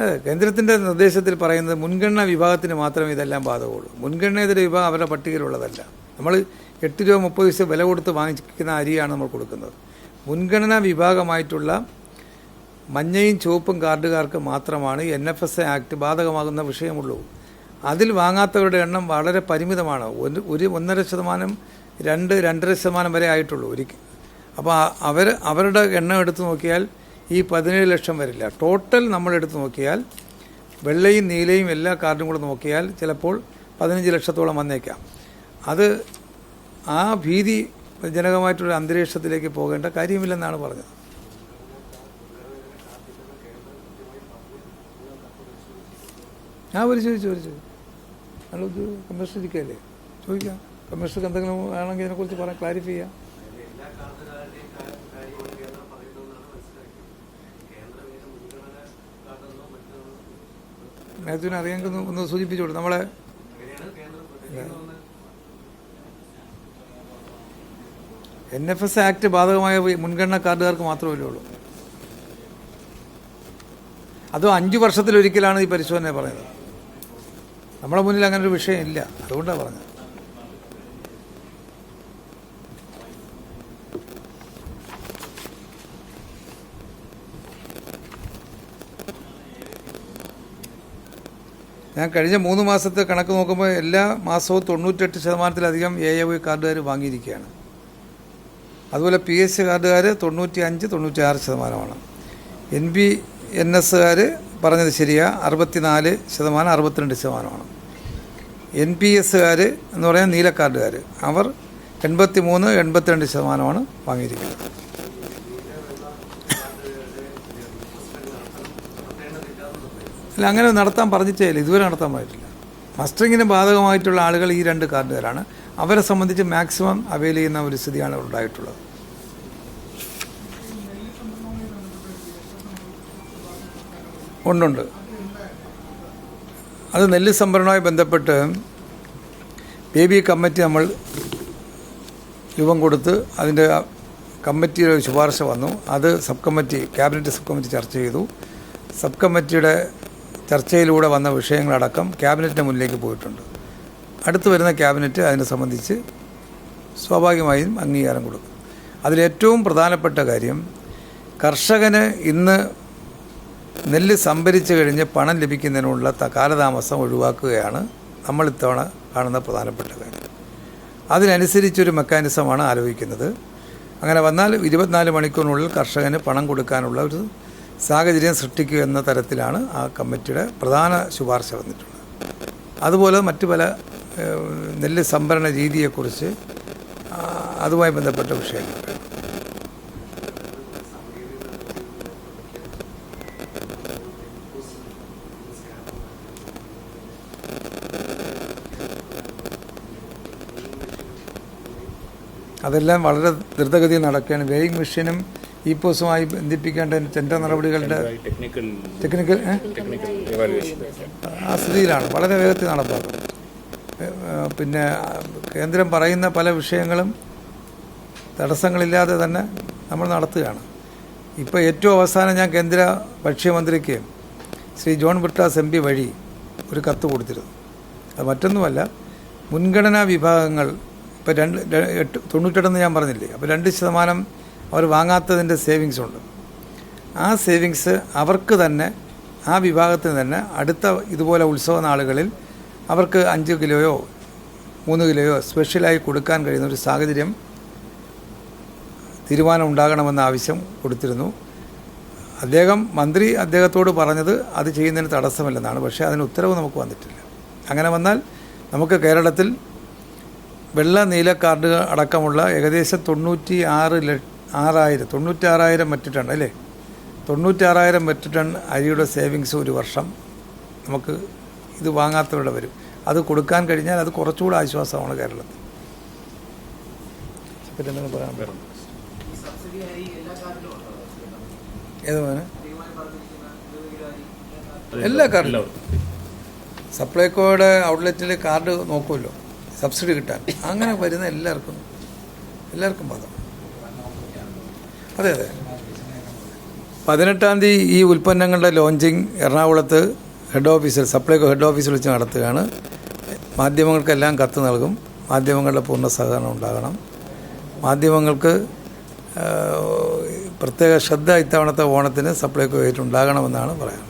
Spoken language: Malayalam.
അതെ കേന്ദ്രത്തിന്റെ നിർദ്ദേശത്തിൽ പറയുന്നത് മുൻഗണന വിഭാഗത്തിന് മാത്രമേ ഇതെല്ലാം ബാധകമുള്ളൂ. മുൻഗണനേതര വിഭാഗം അവരുടെ പട്ടികയിലുള്ളതല്ല. നമ്മൾ എട്ട് രൂപ മുപ്പത് പൈസ വില കൊടുത്ത് വാങ്ങിക്കുന്ന അരിയാണ് നമ്മൾ കൊടുക്കുന്നത്. മുൻഗണനാ വിഭാഗമായിട്ടുള്ള മഞ്ഞയും ചുവപ്പും കാർഡുകാർക്ക് മാത്രമാണ് N F S A act ബാധകമാകുന്ന വിഷയമുള്ളൂ. അതിൽ വാങ്ങാത്തവരുടെ എണ്ണം വളരെ പരിമിതമാണ്. ഒരു ഒരു ഒന്നര ശതമാനം രണ്ട് രണ്ടര ശതമാനം വരെ ആയിട്ടുള്ളൂ. ഒരിക്കൽ. അപ്പോൾ അവർ അവരുടെ എണ്ണം എടുത്തു നോക്കിയാൽ ഈ പതിനേഴ് ലക്ഷം വരില്ല. ടോട്ടൽ നമ്മൾ എടുത്തു നോക്കിയാൽ വെള്ളയും നീലയും എല്ലാ കാർഡും കൂടെ നോക്കിയാൽ ചിലപ്പോൾ പതിനഞ്ച് ലക്ഷത്തോളം വന്നേക്കാം. അത് ആ ഭീതി ജനകമായിട്ടുള്ള അന്തരീക്ഷത്തിലേക്ക് പോകേണ്ട കാര്യമില്ലെന്നാണ് പറഞ്ഞത്. ആ ഒരു ചോദിച്ചു ഒരു ചോദിച്ചു കമ്മീഷണർ ഇരിക്കുകയല്ലേ? ചോദിക്കാം. കമ്മീഷണർക്ക് എന്തെങ്കിലും ആണെങ്കിൽ അതിനെക്കുറിച്ച് പറയാം ക്ലാരിഫൈ ചെയ്യാം എല്ലാ കാർഡുകാരുടെയും കാര്യമാണ് കേന്ദ്രം പറയുന്നതെന്നാണ് മനസ്സിലാക്കിയത് കേന്ദ്രം ഇതിന് മുൻഗണന കാർഡെന്നോ മറ്റോ അറിയാൻ ഒന്ന് സൂചിപ്പിച്ചോളൂ നമ്മളെ എൻ എഫ് എസ് ആക്ട് ബാധകമായ മുൻഗണനാ കാർഡുകാർക്ക് മാത്രമല്ലേ ഉള്ളൂ. അതും അഞ്ച് വർഷത്തിലൊരിക്കലാണ് ഈ പരിശോധന പറയുന്നത്? നമ്മുടെ മുന്നിൽ അങ്ങനെ ഒരു വിഷയം ഇല്ല അതുകൊണ്ടാണ് പറഞ്ഞത്. ഞാൻ കഴിഞ്ഞ മൂന്ന് മാസത്തെ കണക്ക് നോക്കുമ്പോൾ എല്ലാ മാസവും തൊണ്ണൂറ്റെട്ട് ശതമാനത്തിലധികം എ എ വൈ കാർഡുകാർ വാങ്ങിയിരിക്കുകയാണ്. അതുപോലെ പി എസ് സി കാർഡുകാർ തൊണ്ണൂറ്റി അഞ്ച് തൊണ്ണൂറ്റി ആറ് ശതമാനമാണ്. എൻ ബി എൻ എസ്സുകാർ പറഞ്ഞത് ശരിയാ അറുപത്തിനാല് ശതമാനം അറുപത്തിരണ്ട് ശതമാനമാണ്. എൻ പി എസ്സുകാർ എന്ന് പറയാൻ നീലക്കാർഡുകാർ. അവർ എൺപത്തി മൂന്ന് എൺപത്തിരണ്ട് ശതമാനമാണ് വാങ്ങിയിരിക്കുന്നത്. അല്ല അങ്ങനെ നടത്താൻ പറഞ്ഞിട്ടേ ഇതുവരെ നടത്താൻ പറ്റില്ല മസ്റ്ററിങ്ങിന് ബാധകമായിട്ടുള്ള ആളുകൾ ഈ രണ്ട് കാർഡുകാരാണ്. അവരെ സംബന്ധിച്ച് മാക്സിമം അവൈൽ ചെയ്യുന്ന ഒരു സ്ഥിതിയാണ് ഉണ്ടായിട്ടുള്ളത്. ഉണ്ടുണ്ട്. അത് നെല്ല് സംഭരണവുമായി ബന്ധപ്പെട്ട് ബേബി കമ്മിറ്റി നമ്മൾ രൂപം കൊടുത്ത് അതിന്റെ കമ്മിറ്റിയുടെ ശുപാർശ വന്നു. അത് sub committee cabinet sub committee ചർച്ച ചെയ്തു. സബ് കമ്മിറ്റിയുടെ ചർച്ചയിലൂടെ വന്ന വിഷയങ്ങളടക്കം ക്യാബിനറ്റിന്റെ മുന്നിലേക്ക് പോയിട്ടുണ്ട്. അടുത്ത് വരുന്ന ക്യാബിനറ്റ് അതിനെ സംബന്ധിച്ച് സ്വാഭാവികമായും അംഗീകാരം കൊടുക്കും. അതിലേറ്റവും പ്രധാനപ്പെട്ട കാര്യം കർഷകന് ഇന്ന് നെല്ല് സംഭരിച്ചു കഴിഞ്ഞ് പണം ലഭിക്കുന്നതിനുള്ള കാലതാമസം ഒഴിവാക്കുകയാണ് നമ്മൾ ഇത്തവണ കാണുന്ന പ്രധാനപ്പെട്ട കാര്യം. അതിനനുസരിച്ചൊരു മെക്കാനിസമാണ് ആലോചിക്കുന്നത്. അങ്ങനെ വന്നാൽ ഇരുപത്തിനാല് മണിക്കൂറിനുള്ളിൽ കർഷകന് പണം കൊടുക്കാനുള്ള ഒരു സാഹചര്യം സൃഷ്ടിക്കുക എന്ന തരത്തിലാണ് ആ കമ്മിറ്റിയുടെ പ്രധാന ശുപാർശ വന്നിട്ടുള്ളത്. അതുപോലെ മറ്റു പല നെല്ല് സംഭരണ രീതിയെക്കുറിച്ച് അതുമായി ബന്ധപ്പെട്ട വിഷയങ്ങൾ. അതെല്ലാം വളരെ ദ്രുതഗതിയിൽ നടക്കുകയാണ്. വെയിങ് മെഷീനും ഈ പോസുമായി ബന്ധിപ്പിക്കേണ്ട ടെൻഡർ നടപടികളുടെ ടെക്നിക്കൽ ആ സ്ഥിതിയിലാണ്. വളരെ വേഗത്തിൽ നടപ്പാക്കും. പിന്നെ കേന്ദ്രം പറയുന്ന പല വിഷയങ്ങളും തടസ്സങ്ങളില്ലാതെ തന്നെ നമ്മൾ നടത്തുകയാണ്. ഇപ്പോൾ ഏറ്റവും അവസാനം ഞാൻ കേന്ദ്ര ഭക്ഷ്യമന്ത്രിക്ക് Shri John Brittas M P വഴി ഒരു കത്ത് കൊടുത്തിരുന്നു. അത് മറ്റൊന്നുമല്ല മുൻഗണനാ വിഭാഗങ്ങൾ ഇപ്പോൾ രണ്ട് തൊണ്ണൂറ്റെട്ടെന്ന് ഞാൻ പറഞ്ഞില്ലേ അപ്പോൾ രണ്ട് ശതമാനം അവർ വാങ്ങാത്തതിന്റെ സേവിങ്സ് ഉണ്ട്. ആ സേവിങ്സ് അവർക്ക് തന്നെ ആ വിഭാഗത്തിന് തന്നെ അടുത്ത ഇതുപോലെ ഉത്സവ നാളുകളിൽ അവർക്ക് അഞ്ച് കിലോയോ മൂന്ന് കിലോയോ സ്പെഷ്യലായി കൊടുക്കാൻ കഴിയുന്ന ഒരു സാഹചര്യം തീരുമാനം ഉണ്ടാകണമെന്ന ആവശ്യം കൊടുത്തിരുന്നു. അദ്ദേഹം മന്ത്രി അദ്ദേഹത്തോട് പറഞ്ഞത് അത് ചെയ്യുന്നതിന് തടസ്സമില്ലെന്നാണ്. പക്ഷേ അതിന് ഉത്തരവ് നമുക്ക് വന്നിട്ടില്ല. അങ്ങനെ വന്നാൽ നമുക്ക് കേരളത്തിൽ വെള്ള നീല കാർഡ് അടക്കമുള്ള ഏകദേശം തൊണ്ണൂറ്റി ആറ് ല ആറായിരം തൊണ്ണൂറ്റാറായിരം മെട്രിക് ടൺ അല്ലേ? തൊണ്ണൂറ്റാറായിരം മെട്രിക് ടൺ അരിയുടെ സേവിങ്സ് ഒരു വർഷം നമുക്ക് ഇത് വാങ്ങാത്തവരുടെ വരും. അത് കൊടുക്കാൻ കഴിഞ്ഞാൽ അത് കുറച്ചുകൂടെ ആശ്വാസമാണ് കേരളത്തിൽ. പറയാൻ പറ്റും എല്ലാ കാർഡിലും സപ്ലൈകോയുടെ ഔട്ട്ലെറ്റിൽ കാർഡ് നോക്കുമല്ലോ. സബ്സിഡി കിട്ടാൻ. അങ്ങനെ വരുന്ന എല്ലാവർക്കും എല്ലാവർക്കും ബാധകം അതെ അതെ. പതിനെട്ടാം തീയതി ഈ ഉൽപ്പന്നങ്ങളുടെ ലോഞ്ചിങ് എറണാകുളത്ത് ഹെഡ് ഓഫീസിൽ സപ്ലൈകോ ഹെഡ് ഓഫീസിൽ വെച്ച് നടത്തുകയാണ്. മാധ്യമങ്ങൾക്കെല്ലാം കത്ത് നൽകും. മാധ്യമങ്ങളുടെ പൂർണ സഹകരണം ഉണ്ടാകണം. മാധ്യമങ്ങൾക്ക് പ്രത്യേക ശ്രദ്ധ ഇത്തവണത്തെ ഓണത്തിന് സപ്ലൈകോ ഏറ്റുണ്ടാകണമെന്നാണ് പറയാൻ